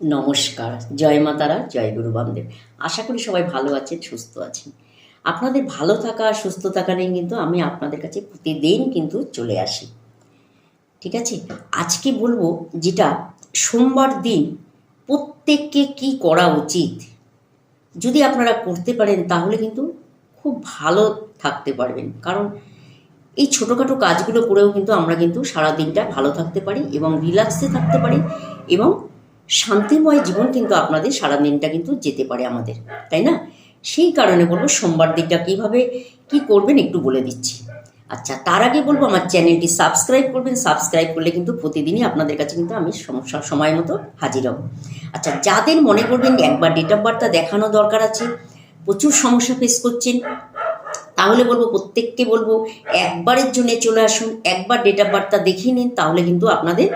নমস্কার, জয় মা তারা, জয় গুরু বামদেব। আশা করি সবাই ভালো আছেন, সুস্থ আছেন। আপনাদের ভালো থাকা সুস্থ থাকা নিয়ে কিন্তু আমি আপনাদের কাছে প্রতিদিন কিন্তু চলে আসি। ঠিক আছে? আজকে বলব যেটা সোমবার দিন প্রত্যেককে কি করা উচিত? যদি আপনারা করতে পারেন, তাহলে কিন্তু খুব ভালো থাকতে পারবেন। কারণ এই ছোটোখাটো কাজগুলো করেও কিন্তু আমরা কিন্তু সারা দিনটা ভালো থাকতে পারি এবং রিল্যাক্সে থাকতে পারি এবং শান্তিময় জীবন কিন্তু আপনাদের সারা দিনটা কিন্তু যেতে পারে আমাদের, তাই না? সেই কারণে বলব সোমবার দিনটা কীভাবে কি করবেন একটু বলে দিচ্ছি। আচ্ছা তার আগে বলব আমার চ্যানেলটি সাবস্ক্রাইব করবেন, সাবস্ক্রাইব করলে কিন্তু প্রতিদিনই আপনাদের কাছে কিন্তু আমি সমস্যা সময় মতো হাজির হব। আচ্ছা যাদের মনে করবেন একবার ডেট অফ বার্থটা দেখানো দরকার আছে, প্রচুর সমস্যা ফেস করছেন, তাহলে বলব প্রত্যেককে বলব একবারের জন্য চলে আসুন, একবার ডেট অফ বার্থটা দেখিয়ে নিন, তাহলে কিন্তু আপনাদের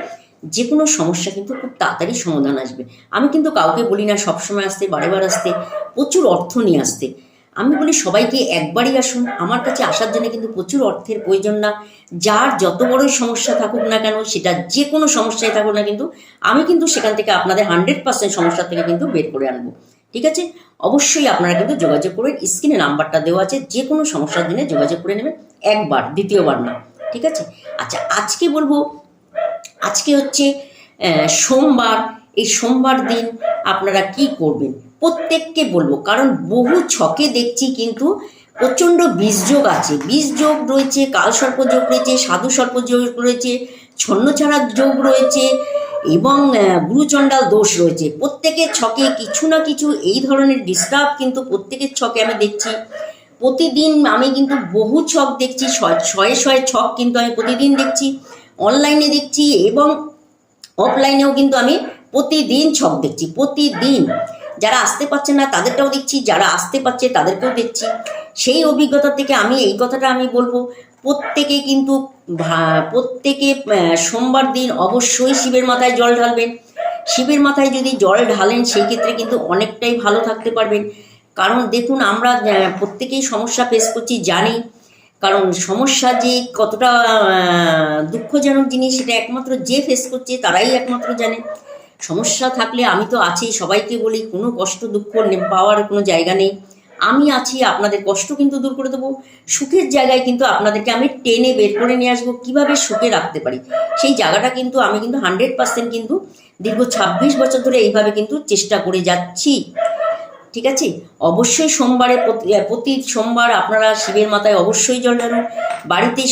যে কোনো সমস্যা কিন্তু খুব তাড়াতাড়ি সমাধান আসবে। আমি কিন্তু কাউকে বলি না, সবসময় আসতে, বারেবার আসতে, প্রচুর অর্থ নিয়ে আসতে। আমি বলি সবাইকে একবারই আসুন। আমার কাছে আসার জন্য কিন্তু প্রচুর অর্থের প্রয়োজন না। যার যত বড়ই সমস্যা থাকুক না কেন, সেটা যে কোনো সমস্যায় থাকুক না কিন্তু, আমি কিন্তু সেখান থেকে আপনাদের হান্ড্রেড পার্সেন্ট সমস্যা থেকে কিন্তু বের করে আনব। ঠিক আছে? অবশ্যই আপনারা কিন্তু যোগাযোগ করে স্ক্রিনে নাম্বারটা দেওয়া আছে। যে কোনো সমস্যার জন্য যোগাযোগ করে নেবেন। একবার, দ্বিতীয়বার না। ঠিক আছে? আচ্ছা আজকে বলব আজকে হচ্ছে সোমবার। এই সোমবার দিন আপনারা কি করবেন? প্রত্যেককে বলব, কারণ বহু ছকে দেখছি কিন্তু প্রচণ্ড বীজযোগ আছে। বীজযোগ রয়েছে কাল সর্পযোগ রয়েছে সাধু সর্পযোগ রয়েছে, ছন্নছাড়ার যোগ রয়েছে এবং গুরুচণ্ডাল দোষ রয়েছে। প্রত্যেকের ছকে কিছু না কিছু এই ধরনের ডিস্টার্ব কিন্তু প্রত্যেকের ছকে আমি দেখছি। প্রতিদিন আমি কিন্তু বহু ছক দেখছি, ছয়- শয়ে শয়ে ছক কিন্তু আমি প্রতিদিন দেখছি। অনলাইনে দেখছি এবং অফলাইনেও কিন্তু আমি প্রতিদিন ছক দেখছি, প্রতিদিন। যারা আসতে পারছে না তাদেরটাও দেখছি, যারা আসতে পারছে, তাদেরকেও দেখছি। সেই অভিজ্ঞতা থেকে আমি এই কথাটা আমি বলব, প্রত্যেকে কিন্তু প্রত্যেকে সোমবার দিন অবশ্যই শিবের মাথায় জল ঢালবেন। শিবের মাথায় যদি জল ঢালেন, সেই ক্ষেত্রে কিন্তু অনেকটাই ভালো থাকতে পারবেন। কারণ দেখুন, আমরা প্রত্যেকেই সমস্যা ফেস করছি, জানি কারণ সমস্যা যে কতটা দুঃখজনক জিনিস সেটা একমাত্র যে ফেস করছে তারাই একমাত্র জানে। সমস্যা থাকলে আমি তো আছি, সবাইকে বলি, কোনো কষ্ট, দুঃখ পাওয়ার কোনো জায়গা নেই। আমি আছি, আপনাদের কষ্ট কিন্তু দূর করে দেবো। সুখের জায়গায় কিন্তু আপনাদেরকে আমি টেনে বের করে নিয়ে আসব, কীভাবে সুখে রাখতে পারি? সেই জায়গাটা কিন্তু আমি কিন্তু হান্ড্রেড পার্সেন্ট কিন্তু দীর্ঘ ছাব্বিশ বছর ধরে এইভাবে কিন্তু চেষ্টা করে যাচ্ছি। ঠিক আছে? অবশ্যই সোমবারে প্রতি সোমবার আপনারা শিবের মাথায় অবশ্যই জল ঢালুন। বাড়িতে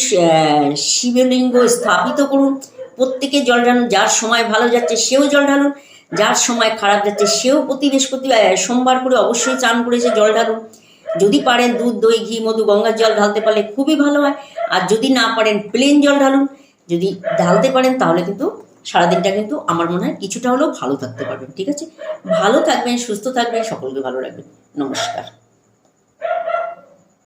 শিবলিঙ্গ স্থাপিত করুন। প্রত্যেকে জল ঢালুন। যার সময় ভালো যাচ্ছে সেও জল ঢালুন। যার সময় খারাপ যাচ্ছে সেও প্রতি বৃহস্পতি সোমবার করে অবশ্যই চান করেছে জল ঢালুন। যদি পারেন দুধ, দই, ঘি, মধু, গঙ্গার জল ঢালতে পারলে খুবই ভালো হয়। আর যদি না পারেন প্লেন জল ঢালুন। যদি ঢালতে পারেন তাহলে কিন্তু সারাদিনটা কিন্তু আমার মনে হয় কিছুটা হলেও ভালো থাকতে পারবেন, ঠিক আছে? ভালো থাকবেন, সুস্থ থাকবেন, সকলকে ভালো রাখবেন। নমস্কার।